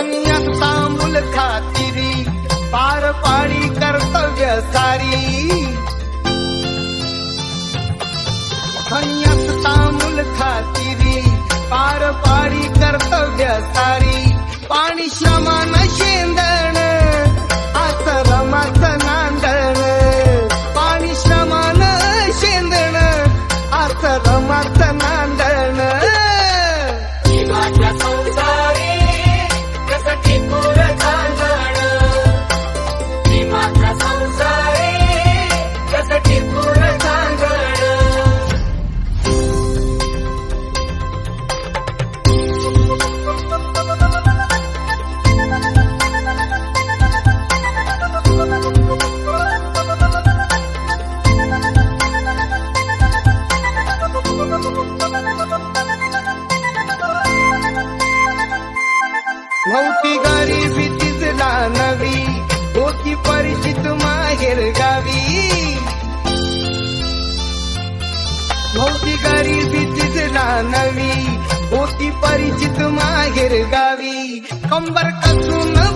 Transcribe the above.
कन्या तांबूल खातिरी पार पाडि कर्तव्य सारी। नव्हती गरीबी तिजला नवी होती परिचित माहेर गावी. नव्हती गरीबी तिजला नवी होती परिचित माहेर गावी. कंबर कसून